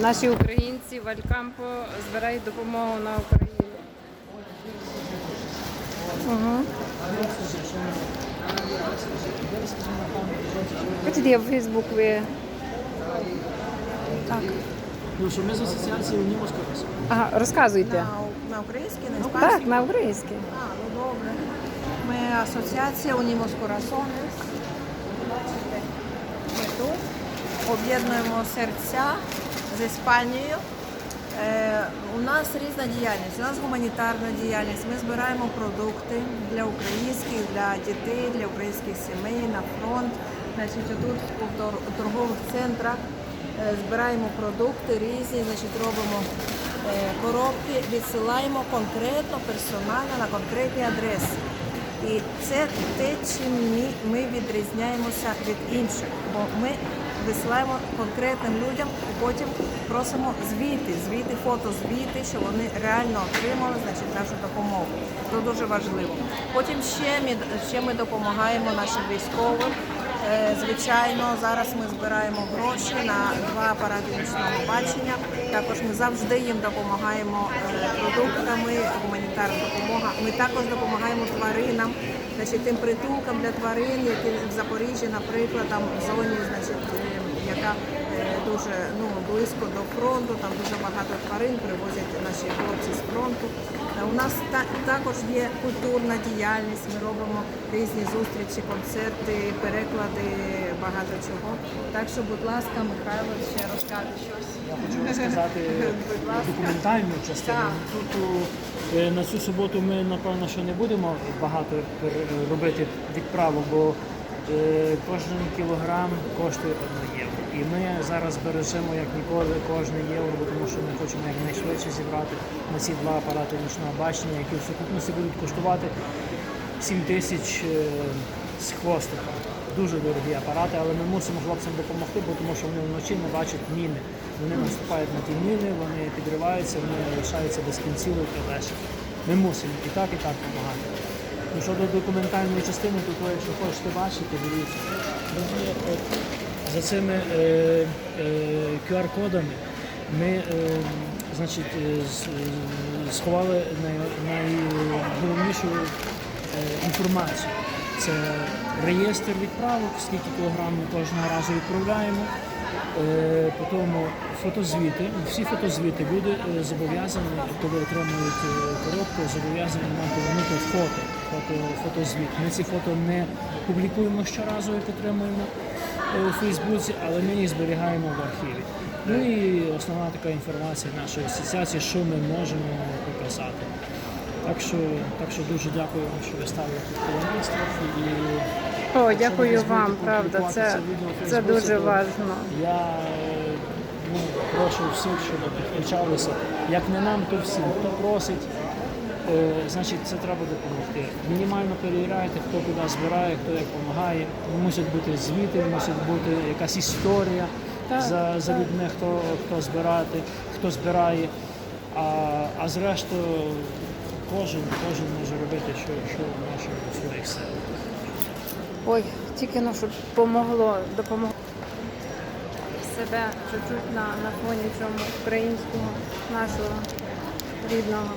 Наші українці в Алькампо збирають допомогу на Україну. Угу. Бачите, я в Фейсбук ви. Так. Ну, що ми з асоціації Унімос Корос. Ага, розказуйте. На, на українській, на іспанській? Так, на українській. А, ну добре. Ми асоціація Унімос Корасонес. Бачите, ми тут об'єднуємо серця з Іспанією. Е, у нас різна діяльність. У нас гуманітарна діяльність. Ми збираємо продукти для українських, для дітей, для українських сімей на фронт. Значить, тут у торгових центрах е, збираємо продукти різні, значить, робимо е, коробки, відсилаємо конкретно персонально на конкретні адреси. І це те, чим ми, відрізняємося від інших, бо ми висилаємо конкретним людям і потім просимо звіти, звіти, фото звіти, що вони реально отримали значить, нашу допомогу. Це дуже важливо. Потім ще ми, ще ми допомагаємо нашим військовим. Е, Звичайно, зараз ми збираємо гроші на два апарати нічного бачення. Також ми завжди їм допомагаємо е, продуктами, гуманітарна допомога. Ми також допомагаємо тваринам, значить, тим притулкам для тварин, які в Запоріжжі, наприклад, там в зоні, значить, дуже ну, близько до фронту, там дуже багато тварин привозять наші хлопці з фронту. Е, У нас та- також є культурна діяльність, ми робимо різні зустрічі, концерти, переклади, багато чого. Так що, будь ласка, Михайло ще розкаже щось. Я хочу розказати документальну частину. Тут е, на цю суботу ми напевно що не будемо багато робити відправок, бо е, кожен кілограм коштує 1 євро. І ми зараз бережемо як ніколи кожне євро, тому що ми хочемо якнайшвидше зібрати на ці два апарати нічного бачення, які в сукупності будуть коштувати 7 тисяч е, з хвостиком. Дуже дорогі апарати, але ми мусимо хлопцям допомогти, бо тому що вони вночі не бачать міни. Вони наступають на ті міни, вони підриваються, вони лишаються без кінцівок і лежать. Ми мусимо і так, і так допомагати. Ну, щодо документальної частини, то, якщо хочете бачити, дивіться. За цими е, е, QR-кодами ми е, значить, е, е, сховали найголовнішу е, інформацію. Це реєстр відправок, скільки кілограм ми кожного разу відправляємо. Е, Потім фотозвіти. Всі фотозвіти люди е, зобов'язані, коли отримують е, коробку, зобов'язані нам повернути фото, фото, фотозвіт. Ми ці фото не публікуємо щоразу, як отримуємо у Фейсбуці, але ми їх зберігаємо в архіві. Ну і основна така інформація нашої асоціації, що ми можемо показати. Так що, так що дуже дякую вам, що ви коло нас. І О, дякую вам, правда. Це, це дуже важливо. Я е, ну, прошу всіх, щоб підключалися. Як не нам, то всім. Хто просить, е, значить це треба допомогти. Мінімально перевіряйте, хто куди збирає, хто як допомагає. Мусять бути звіти, мусить бути якась історія Так, за, за людьми, хто, хто збирати, хто збирає. А, а зрештою, кожен, кожен може робити, що, що в своїх силах. Ой, тільки ну, щоб помогло, допомогло себе чуть-чуть на, на фоні цьому українському нашого рідного.